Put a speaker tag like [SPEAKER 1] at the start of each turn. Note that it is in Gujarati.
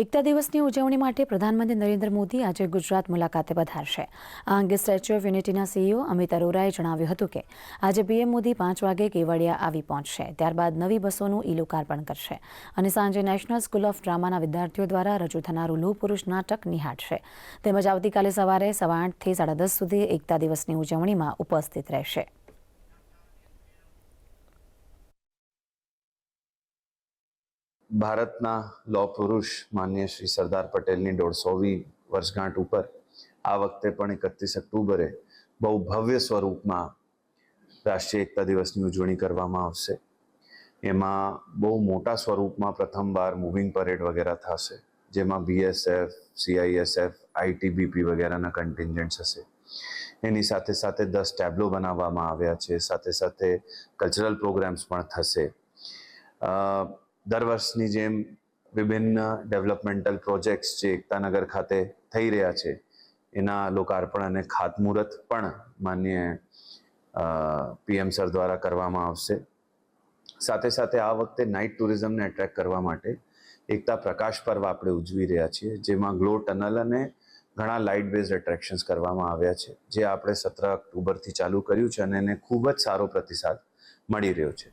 [SPEAKER 1] એકતા દિવસની ઉજવણી માટે પ્રધાનમંત્રી નરેન્દ્ર મોદી આજે ગુજરાત મુલાકાતે પધારશે. આ અંગે સ્ટેચ્યુ ઓફ યુનિટીના સીઈઓ અમિત અરોરાએ જણાવ્યું હતું કે, આજે પીએમ મોદી પાંચ વાગે કેવડિયા આવી પહોંચશે, ત્યારબાદ નવી બસોનું ઈ લોકાર્પણ કરશે અને સાંજે નેશનલ સ્કૂલ ઓફ ડ્રામાના વિદ્યાર્થીઓ દ્વારા રજૂ થનારું લોહ પુરુષ નાટક નિહાળશે. તેમજ આવતીકાલે સવારે સવા આઠથી સાડા દસ સુધી એકતા દિવસની ઉજવણીમાં ઉપસ્થિત રહેશે.
[SPEAKER 2] ભારતના લો પુરુષ માન્ય શ્રી સરદાર પટેલની દોઢસોવી વર્ષગાંઠ ઉપર આ વખતે પણ એકત્રીસ ઓક્ટોબરે બહુ ભવ્ય સ્વરૂપમાં રાષ્ટ્રીય એકતા દિવસની ઉજવણી કરવામાં આવશે. એમાં બહુ મોટા સ્વરૂપમાં પ્રથમવાર મૂવિંગ પરેડ વગેરે થશે, જેમાં બીએસએફ સીઆઈએસએફ આઈટીબીપી વગેરેના કન્ટિન્જન્ટ્સ હશે. એની સાથે સાથે દસ ટેબ્લો બનાવવામાં આવ્યા છે, સાથે સાથે કલ્ચરલ પ્રોગ્રામ્સ પણ થશે. દર વર્ષની જેમ વિભિન્ન ડેવલપમેન્ટલ પ્રોજેક્ટ્સ જે એકતાનગર ખાતે થઈ રહ્યા છે, એના લોકાર્પણ અને ખાતમુહૂર્ત પણ માન્ય પીએમ સર દ્વારા કરવામાં આવશે. સાથે સાથે આ વખતે નાઇટ ટુરિઝમને એટ્રેક્ટ કરવા માટે એકતા પ્રકાશ પર્વ આપણે ઉજવી રહ્યા છીએ, જેમાં ગ્લો ટનલ અને ઘણા લાઇટ બેઝ એટ્રેક્શન્સ કરવામાં આવ્યા છે, જે આપણે સત્તર ઓક્ટોબરથી ચાલુ કર્યું છે અને એને ખૂબ જ સારો પ્રતિસાદ મળી રહ્યો છે.